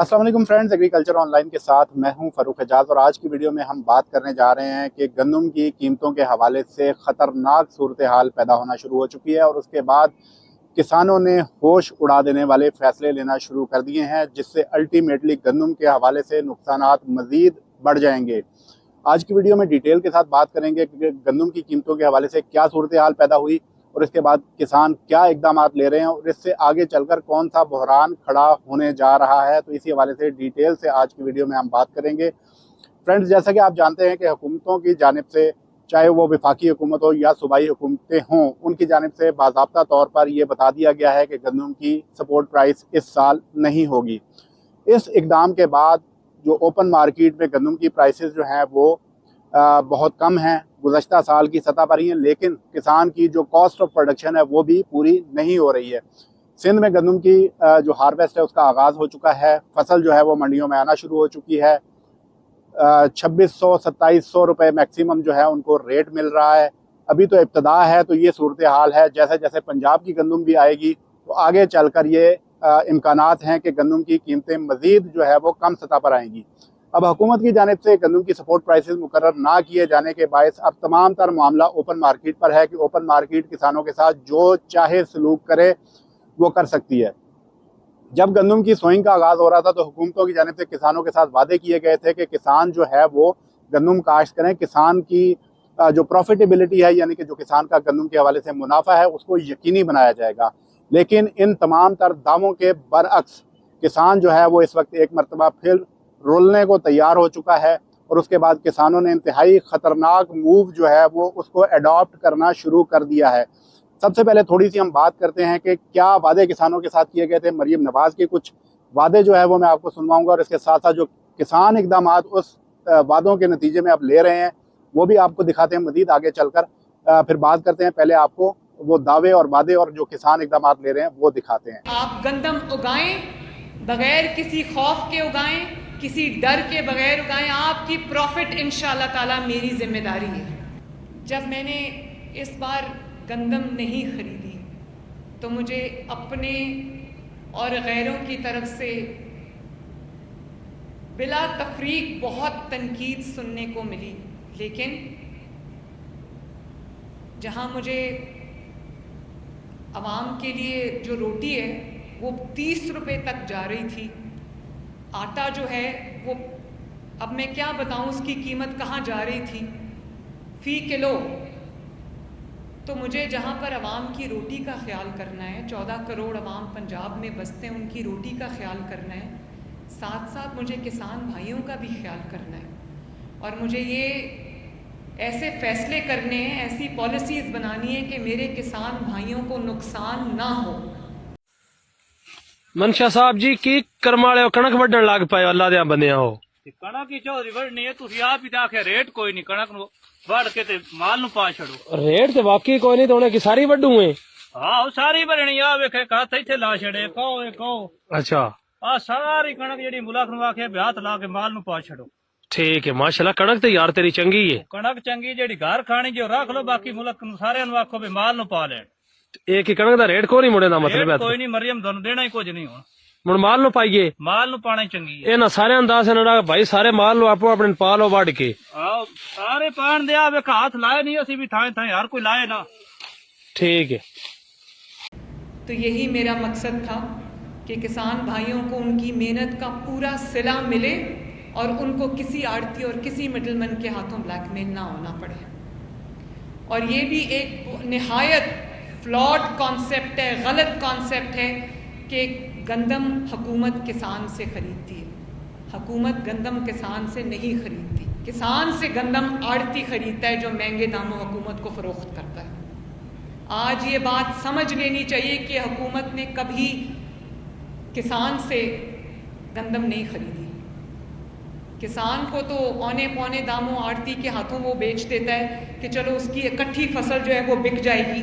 السلام علیکم friends agriculture on line کے ساتھ میں ہوں فاروق اجاز اور آج کی ویڈیو میں ہم بات کرنے جا رہے ہیں کہ گندم کی قیمتوں کے حوالے سے خطرناک صورتحال پیدا ہونا شروع ہو چکی ہے اور اس کے بعد کسانوں نے ہوش اڑا دینے والے فیصلے لینا شروع کر دیے ہیں، جس سے الٹیمیٹلی گندم کے حوالے سے نقصانات مزید بڑھ جائیں گے۔ آج کی ویڈیو میں ڈیٹیل کے ساتھ بات کریں گے کہ گندم کی قیمتوں کے حوالے سے کیا صورتحال پیدا ہوئی۔ اور اس کے بعد کسان کیا اقدامات لے رہے ہیں اور اس سے آگے چل کر کون سا بحران کھڑا ہونے جا رہا ہے تو اسی حوالے سے ڈیٹیل سے آج کی ویڈیو میں ہم بات کریں گے۔ فرینڈز، جیسا کہ آپ جانتے ہیں کہ حکومتوں کی جانب سے چاہے وہ وفاقی حکومت ہو یا صوبائی حکومتیں ہوں، ان کی جانب سے باضابطہ طور پر یہ بتا دیا گیا ہے کہ گندم کی سپورٹ پرائس اس سال نہیں ہوگی۔ اس اقدام کے بعد جو اوپن مارکیٹ میں گندم کی پرائسز جو ہیں وہ بہت کم ہیں، گزشتہ سال کی سطح پر ہی ہیں، لیکن کسان کی جو کاسٹ آف پروڈکشن ہے، وہ بھی پوری نہیں ہو رہی ہے۔ سندھ میں گندم کی جو ہارویسٹ ہے، اس کا آغاز ہو چکا ہے۔ فصل جو ہے، وہ منڈیوں میں آنا شروع ہو چکی ہے۔ چھبیس سو ستائیس سو روپے میکسیمم جو ہے، ان کو ریٹ مل رہا ہے۔ ابھی تو ابتدا ہے، تو یہ صورتحال ہے۔ جیسے جیسے پنجاب کی گندم بھی آئے گی، تو آگے چل کر یہ امکانات ہیں کہ گندم کی قیمتیں مزید جو ہے، وہ کم سطح پر آئیں گی۔ اب حکومت کی جانب سے گندم کی سپورٹ پرائسز مقرر نہ کیے جانے کے باعث اب تمام تر معاملہ اوپن مارکیٹ پر ہے کہ اوپن مارکیٹ کسانوں کے ساتھ جو چاہے سلوک کرے وہ کر سکتی ہے۔ جب گندم کی سوئنگ کا آغاز ہو رہا تھا تو حکومتوں کی جانب سے کسانوں کے ساتھ وعدے کیے گئے تھے کہ کسان جو ہے وہ گندم کاشت کریں۔ کسان کی جو پروفیٹیبلٹی ہے یعنی کہ جو کسان کا گندم کے حوالے سے منافع ہے، اس کو یقینی بنایا جائے گا۔ لیکن ان تمام تر دعووں کے برعکس کسان جو ہے وہ اس وقت ایک مرتبہ پھر رولنے کو تیار ہو چکا ہے اور اس کے بعد کسانوں نے انتہائی خطرناک موو جو ہے وہ اس کو ایڈاپٹ کرنا شروع کر دیا ہے۔ سب سے پہلے تھوڑی سی ہم بات کرتے ہیں کہ کیا وعدے کسانوں کے ساتھ کیے گئے تھے۔ مریم نواز کے کچھ وعدے جو ہے وہ میں آپ کو سنواؤں گا اور اس کے ساتھ ساتھ جو کسان اقدامات اس وعدوں کے نتیجے میں آپ لے رہے ہیں وہ بھی آپ کو دکھاتے ہیں مزید آگے چل کر۔ پھر بات کرتے ہیں۔ پہلے آپ کو وہ دعوے اور وعدے اور جو کسان اقدامات لے رہے ہیں وہ دکھاتے ہیں۔ آپ گندم اگائیں بغیر کسی خوف کے اگائیں۔ کسی ڈر کے بغیر اگائیں، آپ کی پروفٹ ان شاء اللہ تعالیٰ میری ذمہ داری ہے۔ جب میں نے اس بار گندم نہیں خریدی، تو مجھے اپنے اور غیروں کی طرف سے بلا تفریق بہت تنقید سننے کو ملی۔ لیکن جہاں مجھے عوام کے لیے جو روٹی ہے، وہ تیس روپے تک جا رہی تھی۔ آٹا جو ہے وہ اب میں کیا بتاؤں، اس کی قیمت کہاں جا رہی تھی؟ فی کلو۔ تو مجھے جہاں پر عوام کی روٹی کا خیال کرنا ہے، چودہ کروڑ عوام پنجاب میں بستے ہیں، ان کی روٹی کا خیال کرنا ہے۔ ساتھ ساتھ مجھے کسان بھائیوں کا بھی خیال کرنا ہے۔ اور مجھے یہ ایسے فیصلے کرنے ہیں، ایسی پالیسیز بنانی ہیں کہ میرے کسان بھائیوں کو نقصان نہ ہو۔ ਮਨਸ਼ਾ ਸਾਹਿਬ ਜੀ ਕੀ ਕਰਮ ਵਾਲੇ ਕਣਕ ਵੱਢਣ ਲੱਗ ਪਏ ਅੱਲਾ ਦੇ ਬੰਦਿਆਂ ਹੋ ਤੇ ਕਣਕ ਹੀ ਚੌਧਰੀ ਵੜਨੀ ਹੈ ਤੁਸੀਂ ਆਪ ਹੀ ਤਾਂ ਆਖਿਆ ਰੇਟ ਕੋਈ ਨਹੀਂ ਕਣਕ ਨੂੰ ਵੜ ਕੇ ਤੇ ਮਾਲ ਨੂੰ ਪਾ ਛੜੋ ਰੇਟ ਤੇ ਵਾਕਈ ਕੋਈ ਨਹੀਂ ਤੇ ਉਹਨੇ ਕੀ ਸਾਰੀ ਵੱਢੂ ਏ? ਹਾਂ ਉਹ ਸਾਰੀ ਭਰਣੀ ਆ ਵੇਖੇ ਕੱਥ ਇੱਥੇ ਲਾ ਛੜੇ ਕਹੋ ਇਹ ਕਹੋ। ਅੱਛਾ। ਆ ਸਾਰੀ ਕਣਕ ਜਿਹੜੀ ਮੁਲਕ ਨੂੰ ਆਖਿਆ ਵਿਆਹ ਲਾ ਕੇ ਮਾਲ ਨੂੰ ਪਾ ਛੜੋ ਠੀਕ ਹੈ ਮਾਸ਼ਾਅੱਲਾ ਕਣਕ ਤੇ ਯਾਰ ਤੇਰੀ ਚੰਗੀ ਏ। ਕਣਕ ਚੰਗੀ ਜਿਹੜੀ ਘਰ ਖਾਣੀ ਜੋ ਰੱਖ ਲਓ ਬਾਕੀ ਮੁਲਕ ਨੂੰ ਸਾਰਿਆਂ ਨੂੰ ਆਖੋ ਵੀ ਮਾਲ ਨੂੰ ਪਾ ਲੈਣ। ਇੱਕ ਕਣਕ ਦਾ ਰੇਟ ਕੋਈ ਨਹੀਂ ਮੁੜੇ ਦਾ ਮਤਲਬ ਹੈ کوئی نہیں مریم ਤੁਹਾਨੂੰ دینا ہی ਕੁਝ ਨਹੀਂ ہو مڑ مال نو پائیے مال نو پانے چنگی ہے ਇਹਨਾਂ ਸਾਰੇ ਅੰਦਾਜ਼ ਇਹਨਾਂ ਦਾ ਭਾਈ ਸਾਰੇ ਮਾਲ ਨੂੰ ਆਪੋ ਆਪਣੇ ਪਾ ਲੋ ਵੜ ਕੇ ਆਓ ਸਾਰੇ ਪਾਣ ਦੇ ਆ ਵੇਖ ਹੱਥ ਲਾਏ ਨਹੀਂ ਅਸੀਂ ਵੀ ਥਾਂ ਥਾਂ ਹਰ ਕੋਈ ٹھیک ہے تو یہی میرا مقصد تھا کہ کسان بھائیوں کو ان کی محنت کا پورا صلہ ملے اور ان کو کسی آڑتی اور کسی مڈل مین کے ہاتھوں بلیک میل نہ ہونا پڑے اور یہ بھی ایک نہایت فلاڈ کانسیپٹ ہے، غلط کانسیپٹ ہے کہ گندم حکومت کسان سے خریدتی ہے۔ حکومت گندم کسان سے نہیں خریدتی۔ کسان سے گندم آڑتی خریدتا ہے جو مہنگے داموں حکومت کو فروخت کرتا ہے۔ آج یہ بات سمجھ لینی چاہیے کہ حکومت نے کبھی کسان سے گندم نہیں خریدی۔ کسان کو تو اونے پونے داموں آڑتی کے ہاتھوں وہ بیچ دیتا ہے کہ چلو اس کی اکٹھی فصل جو ہے وہ بک جائے گی۔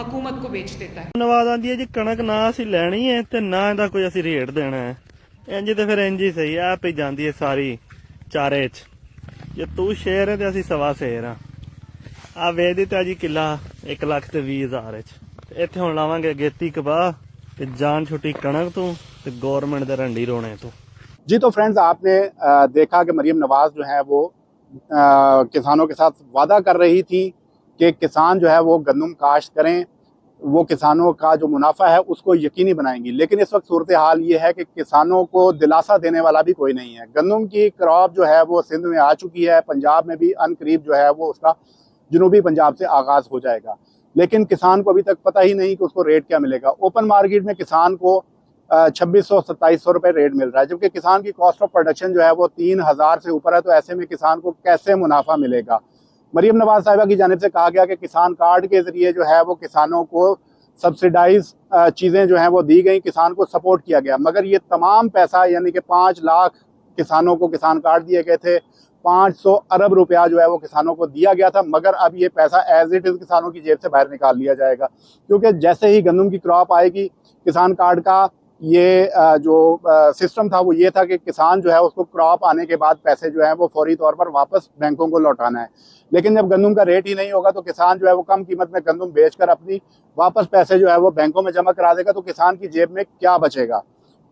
ਹਕੂਮਤ ਕੋ ਵੇਚ ਦਿੱਤਾ ਹੈ ਧੰਨਵਾਦ ਆਂਦੀ ਹੈ ਜੀ ਕਣਕ ਨਾ ਅਸੀਂ ਲੈਣੀ ਹੈ ਤੇ ਨਾ ਇਹਦਾ ਕੋਈ ਅਸੀਂ ਰੇਟ ਦੇਣਾ ਹੈ ਇੰਜ ਤੇ ਫਿਰ ਇੰਜ ਹੀ ਸਹੀ ਆ ਪਈ ਜਾਂਦੀ ਹੈ ਸਾਰੀ ਚਾਰੇ ਚ ਜੇ ਤੂੰ ਸ਼ੇਰ ਹੈ ਤੇ ਅਸੀਂ ਸਵਾ ਸ਼ੇਰ ਆ ਆ ਵੇਦਿਤਾ ਜੀ ਕਿਲਾ 1 ਲੱਖ ਤੇ 20 ਹਜ਼ਾਰ ਚ ਇੱਥੇ ਹੁਣ ਲਾਵਾਂਗੇ ਗੇਤੀ ਕਬਾਹ جان ਜਾਨ ਛੁੱਟੀ تو گورنمنٹ ਤੇ ਗਵਰਨਮੈਂਟ ਦੇ جی تو فرینڈز آپ نے دیکھا کہ مریم نواز جو ہے وہ کسانوں کے ساتھ وعدہ کر رہی تھی کہ کسان جو ہے وہ گندم کاشت کریں وہ کسانوں کا جو منافع ہے اس کو یقینی بنائیں گی لیکن اس وقت صورتحال یہ ہے کہ کسانوں کو دلاسہ دینے والا بھی کوئی نہیں ہے گندم کی کراپ جو ہے وہ سندھ میں آ چکی ہے پنجاب میں بھی ان قریب جو ہے وہ اس کا جنوبی پنجاب سے آغاز ہو جائے گا لیکن کسان کو ابھی تک پتہ ہی نہیں کہ اس کو ریٹ کیا ملے گا۔ اوپن مارکیٹ میں کسان کو چھبیس سو ستائیس سو روپے ریٹ مل رہا ہے، جبکہ کسان کی کاسٹ آف پروڈکشن جو ہے وہ تین ہزار سے اوپر ہے، تو ایسے میں کسان کو کیسے منافع ملے گا؟ مریم نواز صاحبہ کی جانب سے کہا گیا کہ کسان کارڈ کے ذریعے جو ہے وہ کسانوں کو سبسیڈائز چیزیں جو ہیں وہ دی گئیں، کسان کو سپورٹ کیا گیا۔ مگر یہ تمام پیسہ یعنی کہ پانچ لاکھ کسانوں کو کسان کارڈ دیے گئے تھے۔ پانچ سو ارب روپیہ جو ہے وہ کسانوں کو دیا گیا تھا، مگر اب یہ پیسہ ایز اٹ از کسانوں کی جیب سے باہر نکال لیا جائے گا۔ کیونکہ جیسے ہی گندم کی کراپ آئے گی، کسان کارڈ کا یہ جو سسٹم تھا وہ یہ تھا کہ کسان جو ہے اس کو کراپ آنے کے بعد پیسے جو ہیں وہ فوری طور پر واپس بینکوں کو لوٹانا ہے۔ لیکن جب گندم کا ریٹ ہی نہیں ہوگا تو کسان جو ہے وہ کم قیمت میں گندم بیچ کر اپنی واپس پیسے جو ہے وہ بینکوں میں جمع کرا دے گا تو کسان کی جیب میں کیا بچے گا؟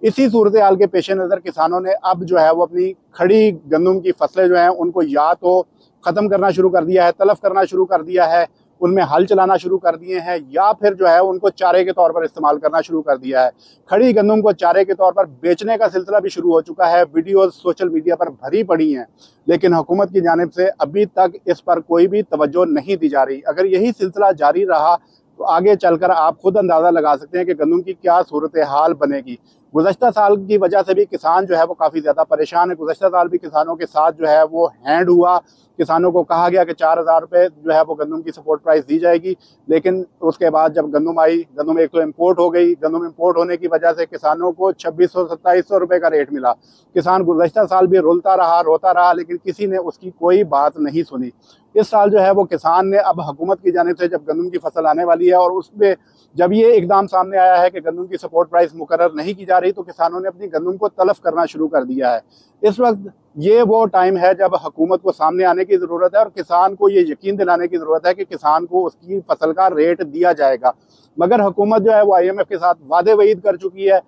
اسی صورتحال کے پیش نظر کسانوں نے اب جو ہے وہ اپنی کھڑی گندم کی فصلیں جو ہیں ان کو یا تو ختم کرنا شروع کر دیا ہے، تلف کرنا شروع کر دیا ہے، ان میں ہل چلانا شروع کر دیے ہیں یا پھر جو ہے ان کو چارے کے طور پر استعمال کرنا شروع کر دیا ہے۔ کھڑی گندم کو چارے کے طور پر بیچنے کا سلسلہ بھی شروع ہو چکا ہے، ویڈیوز سوشل میڈیا پر بھری پڑی ہیں۔ لیکن حکومت کی جانب سے ابھی تک اس پر کوئی بھی توجہ نہیں دی جا رہی۔ اگر یہی سلسلہ جاری رہا تو آگے چل کر آپ خود اندازہ لگا سکتے ہیں کہ گندم کی کیا صورتحال بنے گی۔ گزشتہ سال کی وجہ سے بھی کسان جو ہے وہ کافی زیادہ پریشان ہے گزشتہ سال بھی کسانوں کے ساتھ جو ہے وہ ہینڈ ہوا۔ کسانوں کو کہا گیا کہ چار ہزار روپے جو ہے وہ گندم کی سپورٹ پرائز دی جائے گی۔ لیکن اس کے بعد جب گندم آئی، گندم ایک تو امپورٹ ہو گئی۔ گندم امپورٹ ہونے کی وجہ سے کسانوں کو چھبیس سو، ستائیس سو روپے کا ریٹ ملا۔ کسان گزشتہ سال بھی رولتا رہا، روتا رہا، لیکن کسی نے اس کی کوئی بات نہیں سنی۔ اس سال جو ہے وہ کسان نے اب حکومت کی جانب سے جب گندم کی فصل آنے والی ہے اور اس میں جب یہ اقدام سامنے آیا ہے کہ گندم کی سپورٹ پرائز مقرر نہیں کی جا رہی رہی تو کسانوں نے اپنی گندم کو تلف کرنا شروع کر دیا ہے۔ اس وقت یہ وہ ٹائم ہے جب حکومت کو سامنے آنے کی ضرورت ہے اور کسان کو یہ یقین دلانے کی ضرورت ہے کہ کسان کو اس کی فصل کا ریٹ دیا جائے گا۔ مگر حکومت جو ہے وہ آئی ایم ایف کے ساتھ وعدے وعید کر چکی ہے۔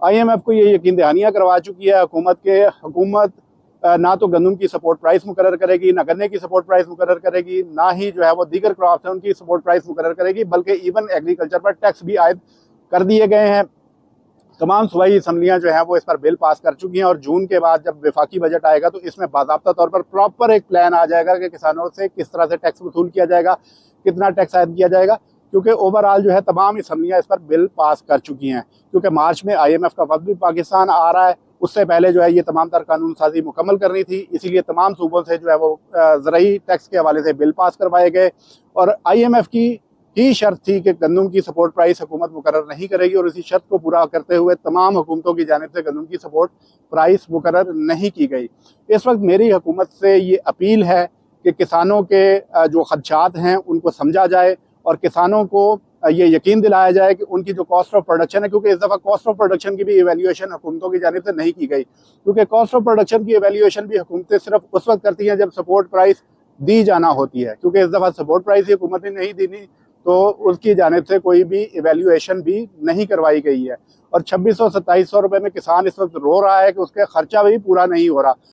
آئی ایم ایف کو یہ یقین دہانیاں کروا چکی ہے۔ حکومت کے حکومت نہ تو گندم کی سپورٹ پرائس مقرر کرے گی، نہ گنے کی سپورٹ پرائس مقرر کرے گی، نہ ہی جو ہے وہ دیگر کراپس ہیں ان کی سپورٹ پرائس مقرر کرے گی، بلکہ ایون ایگریکلچر پر ٹیکس بھی عائد کر دیے گئے ہیں۔ تمام صوبائی اسمبلیاں جو ہیں وہ اس پر بل پاس کر چکی ہیں اور جون کے بعد جب وفاقی بجٹ آئے گا تو اس میں باضابطہ طور پر پراپر ایک پلان آ جائے گا کہ کسانوں سے کس طرح سے ٹیکس وصول کیا جائے گا، کتنا ٹیکس عائد کیا جائے گا، کیونکہ اوورال جو ہے تمام اسمبلیاں اس پر بل پاس کر چکی ہیں۔ کیونکہ مارچ میں آئی ایم ایف کا وقت بھی پاکستان آ رہا ہے، اس سے پہلے جو ہے یہ تمام تر قانون سازی مکمل کرنی تھی، اسی لیے تمام صوبوں سے جو ہے وہ زرعی ٹیکس کے حوالے سے بل پاس کروائے گئے۔ اور آئی ایم ایف کی ہی شرط تھی کہ گندم کی سپورٹ پرائس حکومت مقرر نہیں کرے گی اور اسی شرط کو پورا کرتے ہوئے تمام حکومتوں کی جانب سے گندم کی سپورٹ پرائس مقرر نہیں کی گئی۔ اس وقت میری حکومت سے یہ اپیل ہے کہ کسانوں کے جو خدشات ہیں، ان کو سمجھا جائے اور کسانوں کو یہ یقین دلایا جائے کہ ان کی جو کاسٹ آف پروڈکشن ہے، کیونکہ اس دفعہ کاسٹ آف پروڈکشن کی بھی ایویلیویشن حکومتوں کی جانب سے نہیں کی گئی۔ کیونکہ کاسٹ آف پروڈکشن کی ایویلیویشن بھی حکومتیں صرف اس وقت کرتی ہیں جب سپورٹ پرائس دی جانا ہوتی ہے۔ کیونکہ اس دفعہ سپورٹ پرائس حکومت نے نہیں دینی۔ تو اس کی جانب سے کوئی بھی ایویلیویشن بھی نہیں کروائی گئی ہے۔ اور چھبیس سو ستائیس سو روپے میں کسان اس وقت رو رہا ہے کہ اس کا خرچہ بھی پورا نہیں ہو رہا۔